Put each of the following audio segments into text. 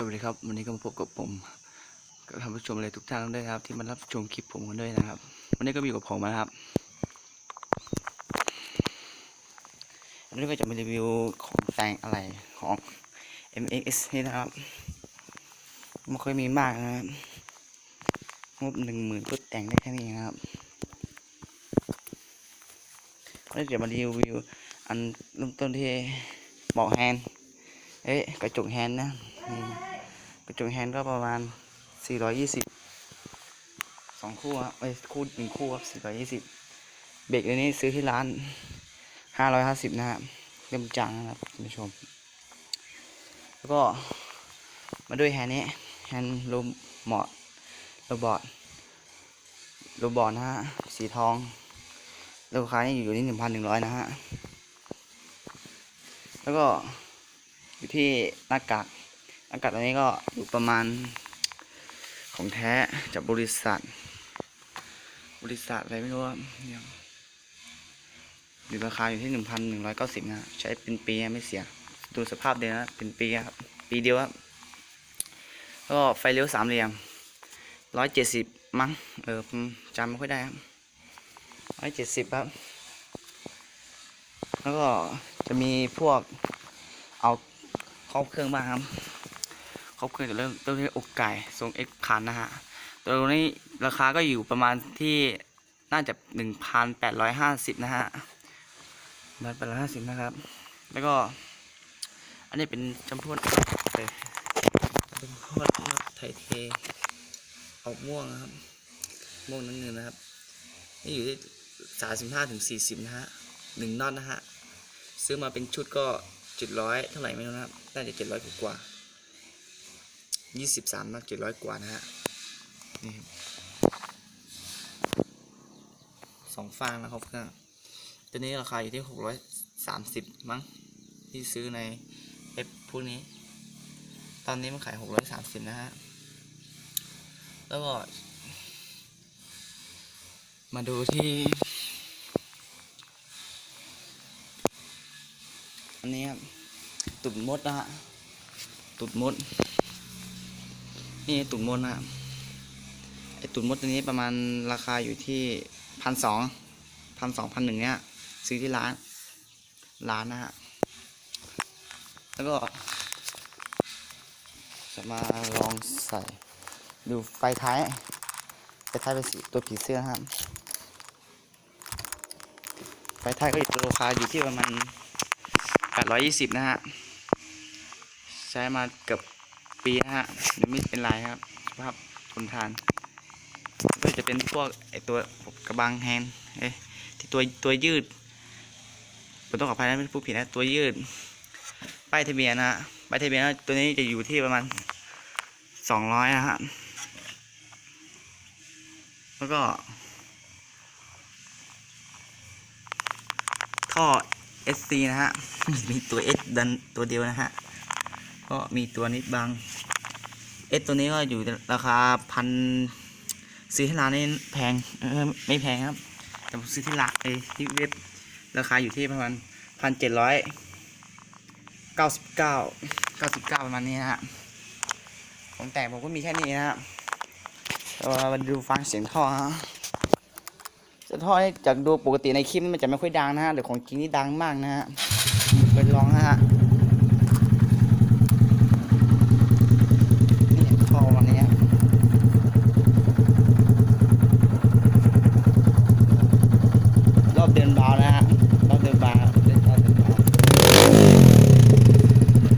สวัสดีครับ วันนี้ก็มาพบกับผมกับท่านผู้ชมเลยทุกท่านด้วยครับ ที่มารับชมคลิปผมกันด้วยนะครับ วันนี้ก็มีกับผมนะครับวันนี้ก็จะมารีวิวของแต่งอะไรของ MX นี่นะครับไม่ค่อยมีมากนะครับงบหนึ่งหมื่นก็แต่งได้แค่นี้นะครับวันนี้จะมารีวิวอันเริ่มต้นที่เบอกแฮนเอ้ยกระจกแฮนนะ นี่กระจกแฮนด์ก็ประมาณ 420สองคู่ครับไอ้คู่หนึ่งคู่ครับ 420 เบรกอันนี้ซื้อที่ร้าน 550 นะครับเล่มจังนะครับคุณผู้ชม แล้วก็มาด้วยแฮนด์นี้แฮนด์โรบอทโรบอทโรบอทนะฮะสีทองราคานี่อยู่ที่1,100นะฮะ แล้วก็อยู่ที่หน้ากาก หน้ากากตัวนี้ก็อยู่ประมาณของแท้จากบริษัท บริษัทอะไรไม่รู้ว่าอยู่ราคาอยู่ที่หนึ่งพันหนึ่งร้อยเก้าสิบนะใช้เป็นปีไม่เสีย ดูสภาพเดียวนะเป็นปีครับปีเดียวครับก็ไฟเลี้ยวสามเหลี่ยมร้อยเจ็ดสิบมั้งเออจำไม่ค่อยได้ครับร้อยเจ็ดสิบครับ แล้วก็จะมีพวกเอาครอบเครื่องบ้างครับ ครบเครื่องจะเริ่มต้นที่อกไก่ทรงเอ็กพันนะฮะตัวนี้ราคาก็อยู่ประมาณที่น่าจะหนึ่งพันแปดร้อยห้าสิบนะฮะพันแปดร้อยห้าสิบนะครับ แล้วก็ อันนี้เป็นจำพวดเอ่อจำพวดไทยเทออกม่วงนะครับ ม่วงน้ำเงินนะครับ นี่อยู่ที่สามสิบห้าถึงสี่สิบนะฮะหนึ่งน็อตนะฮะ ซื้อมาเป็นชุดก็เจ็ดร้อยเท่าไหร่ไม่รู้นะครับ น่าจะเจ็ดร้อยกว่า ยี่สิบสามน็อตเจ็ดร้อยกว่านะฮะนี่สองฟางนะครับเครื่องตัวนี้ราคาอยู่ที่หกร้อยสามสิบมั้งที่ซื้อในเอฟพวกนี้ ตอนนี้มันขายหกร้อยสามสิบนะฮะ แล้วก็ มาดูที่อันนี้ครับตุ่นมดนะฮะตุ่นมด นี่ตุ่นมดนะฮะไอตุ่นมดตัวนี้ประมาณราคาอยู่ที่พันสองพันสองพันหนึ่งเนี่ยซื้อที่ร้าน ร้านนะฮะ แล้วก็ จะมาลองใส่ ดูไฟท้ายไฟท้ายเป็นสีตัวผีเสื้อครับไฟท้ายก็อยู่ราคาอยู่ที่ประมาณแปดร้อยยี่สิบนะฮะ ใช้มาเกือบ ปีนะฮะยังไม่เป็นไรครับสภาพทนทานก็จะเป็นพวกไอตัวกระบังแฮนเอ้ยที่ตัวตัวยืดผมต้องขออภัยนะไม่พูดผิดนะตัวยืดป้ายทะเบียนนะฮะป้ายทะเบียนตัวนี้จะอยู่ที่ประมาณสองร้อยนะฮะแล้วก็ท่อ SC นะฮะ มีตัว S ดันตัวเดียวนะฮะ ก็มีตัวนี้บาง S ตัวนี้ก็อยู่ราคาพันซื้อที่ร้านนี่แพงเออไม่แพงครับ แต่ผมซื้อที่ร้านไอ้ที่เว็บราคาอยู่ที่ประมาณพันเจ็ดร้อยเก้าสิบเก้าเก้าสิบเก้าประมาณนี้นะฮะของแต่ผมก็มีแค่นี้นะฮะเรามาดูฟังเสียงท่อฮะเสียงท่อนี่จากดูปกติในคลิปมันจะไม่ค่อยดังนะฮะแต่ของจริงนี่ดังมากนะฮะไปลองนะฮะนี่ท่อวันนี้ครับ รอบเดินเบานะฮะ รอบเดินเบาเดินรอบเดินเบา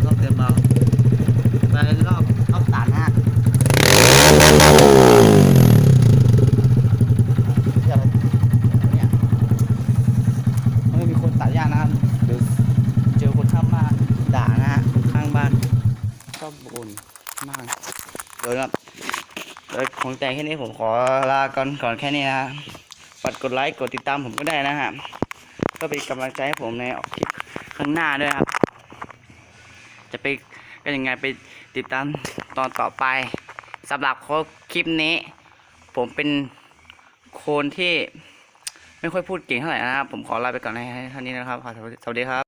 รอบเดินเบาไปรอบรอบตันฮะเดี๋ยวเนี่ยมันก็มีคนตัดหญ้านะครับเดี๋ยวเจอคนข้างบ้านด่านะฮะข้างบ้านชอ บบนมากเดี๋ยวครับเดี๋ยวของแต่งแค่นี้ผมขอลาก่อนก่อนแค่นี้นะฝากกดไลค์กดติดตามผมก็ได้นะฮะก็เป็นกำลังใจให้ผมในออกคลิปข้างหน้าด้วยครับ จะไปก็ยังไงไปติดตามตอนต่อไปสำหรับคลิปนี้ ผมเป็นคนที่ไม่ค่อยพูดเก่งเท่าไหร่นะครับ ผมขอลาไปก่อนในเท่านี้นะครับ สวัสดีครับ